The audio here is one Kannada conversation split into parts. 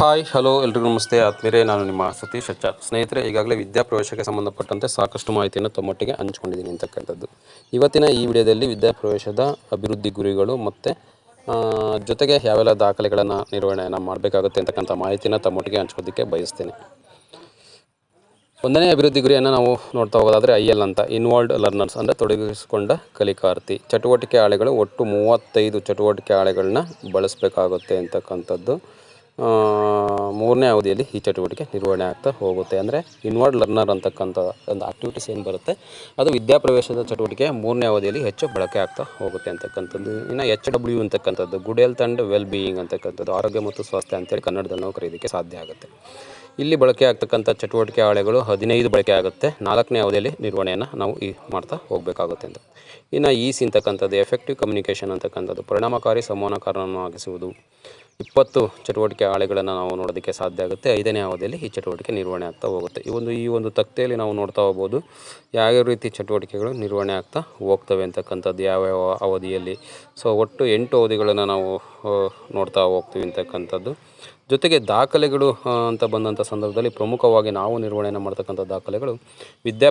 ಹಾಯ್, ಹಲೋ, ಎಲ್ರಿಗೂ ನಮಸ್ತೆ. ಆತ್ಮೀರೇ ನಾನು ನಿಮ್ಮ ಸತೀಶ್ ಅಚ್ಚಾರ್. ಸ್ನೇಹಿತರೆ, ಈಗಾಗಲೇ ವಿದ್ಯಾಪ್ರವೇಶಕ್ಕೆ ಸಂಬಂಧಪಟ್ಟಂತೆ ಸಾಕಷ್ಟು ಮಾಹಿತಿಯನ್ನು ತಮ್ಮೊಟ್ಟಿಗೆ ಹಂಚ್ಕೊಂಡಿದ್ದೀನಿ ಅಂತಕ್ಕಂಥದ್ದು. ಇವತ್ತಿನ ಈ ವಿಡಿಯೋದಲ್ಲಿ ವಿದ್ಯಾಪ್ರವೇಶದ ಅಭಿವೃದ್ಧಿ ಗುರಿಗಳು ಮತ್ತು ಜೊತೆಗೆ ಯಾವೆಲ್ಲ ದಾಖಲೆಗಳನ್ನು ನಿರ್ವಹಣೆಯನ್ನು ಮಾಡಬೇಕಾಗುತ್ತೆ ಅಂತಕ್ಕಂಥ ಮಾಹಿತಿನ ತಮ್ಮೊಟ್ಟಿಗೆ ಹಂಚ್ಕೋದಕ್ಕೆ ಬಯಸ್ತೇನೆ. ಒಂದನೇ ಅಭಿವೃದ್ಧಿ ಗುರಿಯನ್ನು ನಾವು ನೋಡ್ತಾ ಹೋಗೋದಾದರೆ ಐ ಎಲ್ ಅಂತ ಇನ್ವಾಲ್ಡ್ ಲರ್ನರ್ಸ್ ಅಂದರೆ ತೊಡಗಿಸಿಕೊಂಡ ಕಲಿಕಾರ್ಥಿ ಚಟುವಟಿಕೆ ಆಳೆಗಳು ಒಟ್ಟು ಮೂವತ್ತೈದು ಚಟುವಟಿಕೆ ಆಳೆಗಳನ್ನ ಬಳಸಬೇಕಾಗುತ್ತೆ ಅಂತಕ್ಕಂಥದ್ದು. ಮೂರನೇ ಅವಧಿಯಲ್ಲಿ ಈ ಚಟುವಟಿಕೆ ನಿರ್ವಹಣೆ ಆಗ್ತಾ ಹೋಗುತ್ತೆ. ಅಂದರೆ ಇನ್ವರ್ಡ್ ಲರ್ನರ್ ಅಂತಕ್ಕಂಥ ಒಂದು ಆಕ್ಟಿವಿಟೀಸ್ ಏನು ಬರುತ್ತೆ? ಅದು ವಿದ್ಯಾಪ್ರವೇಶದ ಚಟುವಟಿಕೆ ಮೂರನೇ ಅವಧಿಯಲ್ಲಿ ಹೆಚ್ಚು ಬಳಕೆ ಆಗ್ತಾ ಹೋಗುತ್ತೆ ಅಂತಕ್ಕಂಥದ್ದು. ಇನ್ನು ಎಚ್ ಡಬ್ಲ್ಯೂ ಅಂತಕ್ಕಂಥದ್ದು, good health and well being ಅಂತಕ್ಕಂಥದ್ದು, ಆರೋಗ್ಯ ಮತ್ತು ಸ್ವಾಸ್ಥ್ಯ ಅಂತೇಳಿ ಕನ್ನಡದಲ್ಲಿ ನಾವು ಕರೆಯೋದಕ್ಕೆ ಸಾಧ್ಯ ಆಗುತ್ತೆ. ಇಲ್ಲಿ ಬಳಕೆ ಆಗ್ತಕ್ಕಂಥ ಚಟುವಟಿಕೆ ಹಾಳೆಗಳು ಹದಿನೈದು ಬಳಕೆ ಆಗುತ್ತೆ. ನಾಲ್ಕನೇ ಅವಧಿಯಲ್ಲಿ ನಿರ್ವಹಣೆಯನ್ನು ನಾವು ಈ ಮಾಡ್ತಾ ಹೋಗಬೇಕಾಗುತ್ತೆ ಅಂತ. ಇನ್ನು ಈಸ್ ಅಂತಕ್ಕಂಥದ್ದು ಎಫೆಕ್ಟಿವ್ ಕಮ್ಯುನಿಕೇಷನ್ ಅಂತಕ್ಕಂಥದ್ದು ಪರಿಣಾಮಕಾರಿ ಸಂವಹನಕಾರನನ್ನು ಆಗಿಸುವುದು ಇಪ್ಪತ್ತು ಚಟುವಟಿಕೆ ಹಾಳೆಗಳನ್ನು ನಾವು ನೋಡೋದಕ್ಕೆ ಸಾಧ್ಯ ಆಗುತ್ತೆ. ಐದನೇ ಅವಧಿಯಲ್ಲಿ ಈ ಚಟುವಟಿಕೆ ನಿರ್ವಹಣೆ ಆಗ್ತಾ ಹೋಗುತ್ತೆ. ಈ ಒಂದು ಈ ಒಂದು ತಕ್ತೆಯಲ್ಲಿ ನಾವು ನೋಡ್ತಾ ಹೋಗ್ಬೋದು ಯಾವ್ಯಾವ ರೀತಿ ಚಟುವಟಿಕೆಗಳು ನಿರ್ವಹಣೆ ಆಗ್ತಾ ಹೋಗ್ತವೆ ಅಂತಕ್ಕಂಥದ್ದು ಯಾವ್ಯಾವ ಅವಧಿಯಲ್ಲಿ. ಸೊ ಒಟ್ಟು ಎಂಟು ಅವಧಿಗಳನ್ನು ನಾವು ನೋಡ್ತಾ ಹೋಗ್ತೀವಿ ಅಂತಕ್ಕಂಥದ್ದು. ಜೊತೆಗೆ ದಾಖಲೆಗಳು ಅಂತ ಬಂದಂಥ ಸಂದರ್ಭದಲ್ಲಿ ಪ್ರಮುಖವಾಗಿ ನಾವು ನಿರ್ವಹಣೆಯನ್ನು ಮಾಡ್ತಕ್ಕಂಥ ದಾಖಲೆಗಳು ವಿದ್ಯಾ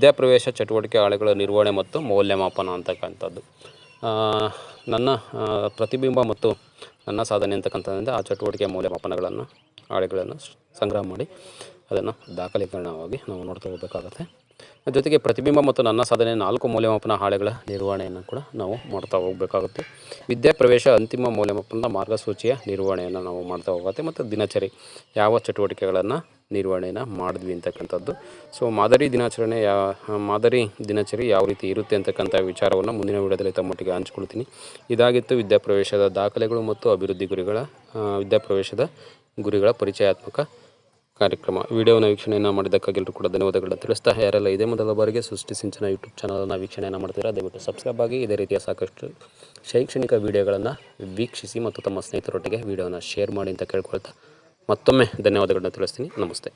ವಿದ್ಯಾಪ್ರವೇಶ ಚಟುವಟಿಕೆ ಹಾಳೆಗಳ ನಿರ್ವಹಣೆ ಮತ್ತು ಮೌಲ್ಯಮಾಪನ ಅಂತಕ್ಕಂಥದ್ದು. ನನ್ನ ಪ್ರತಿಬಿಂಬ ಮತ್ತು ನನ್ನ ಸಾಧನೆ ಅಂತಕ್ಕಂಥದ್ದರಿಂದ ಆ ಚಟುವಟಿಕೆ ಮೌಲ್ಯಮಾಪನಗಳನ್ನು, ಹಾಳೆಗಳನ್ನು ಸಂಗ್ರಹ ಮಾಡಿ. ಅದನ್ನು ದಾಖಲೀಕರಣವಾಗಿ ನಾವು ನೋಡ್ತಾ ಹೋಗಬೇಕಾಗತ್ತೆ. ಜೊತೆಗೆ ಪ್ರತಿಬಿಂಬ ಮತ್ತು ನನ್ನ ಸಾಧನೆ ನಾಲ್ಕು ಮೌಲ್ಯಮಾಪನ ಹಾಳೆಗಳ ನಿರ್ವಹಣೆಯನ್ನು ಕೂಡ ನಾವು ಮಾಡ್ತಾ ಹೋಗಬೇಕಾಗುತ್ತೆ. ವಿದ್ಯಾಪ್ರವೇಶ ಅಂತಿಮ ಮೌಲ್ಯಮಾಪನದ ಮಾರ್ಗಸೂಚಿಯ ನಿರ್ವಹಣೆಯನ್ನು ನಾವು ಮಾಡ್ತಾ ಹೋಗುತ್ತೆ ಮತ್ತು ದಿನಚರಿ ಯಾವ ಚಟುವಟಿಕೆಗಳನ್ನು ನಿರ್ವಹಣೆಯನ್ನು ಮಾಡಿದ್ವಿ ಅಂತಕ್ಕಂಥದ್ದು. ಸೊ, ಮಾದರಿ ದಿನಾಚರಣೆ ಯಾ, ಮಾದರಿ ದಿನಚರಿ ಯಾವ ರೀತಿ ಇರುತ್ತೆ ಅಂತಕ್ಕಂಥ ವಿಚಾರವನ್ನು ಮುಂದಿನ ವಿಡಿಯೋದಲ್ಲಿ ತಮ್ಮೊಟ್ಟಿಗೆ ಹಂಚ್ಕೊಳ್ತೀನಿ. ಇದಾಗಿತ್ತು ವಿದ್ಯಾಪ್ರವೇಶದ ದಾಖಲೆಗಳು ಮತ್ತು ಅಭಿವೃದ್ಧಿ ಗುರಿಗಳ ವಿದ್ಯಾಪ್ರವೇಶದ ಗುರಿಗಳ ಪರಿಚಯಾತ್ಮಕ ಕಾರ್ಯಕ್ರಮ. ವಿಡಿಯೋನ ವೀಕ್ಷಣೆಯನ್ನು ಮಾಡಿದ್ದಕ್ಕಾಗಿ ಎಲ್ಲರೂ ಕೂಡ ಧನ್ಯವಾದಗಳನ್ನು ತಿಳಿಸ್ತಾ ಯಾರೆಲ್ಲ ಇದೇ ಮೊದಲ ಬಾರಿಗೆ ಸೃಷ್ಟಿ ಸಿಂಚನ ಯೂಟ್ಯೂಬ್ ಚಾನಲನ್ನು ವೀಕ್ಷಣೆಯನ್ನು ಮಾಡ್ತೀರಾ ದಯವಿಟ್ಟು ಸಬ್ಸ್ಕ್ರೈಬ್ ಆಗಿ ಇದೇ ರೀತಿಯ ಸಾಕಷ್ಟು ಶೈಕ್ಷಣಿಕ ವಿಡಿಯೋಗಳನ್ನು ವೀಕ್ಷಿಸಿ ಮತ್ತು ತಮ್ಮ ಸ್ನೇಹಿತರೊಟ್ಟಿಗೆ ವಿಡಿಯೋನ ಶೇರ್ ಮಾಡಿ ಅಂತ ಕೇಳ್ಕೊಳ್ತಾ ಮತ್ತೊಮ್ಮೆ ಧನ್ಯವಾದಗಳನ್ನ ತಿಳಿಸ್ತೀನಿ. ನಮಸ್ತೆ.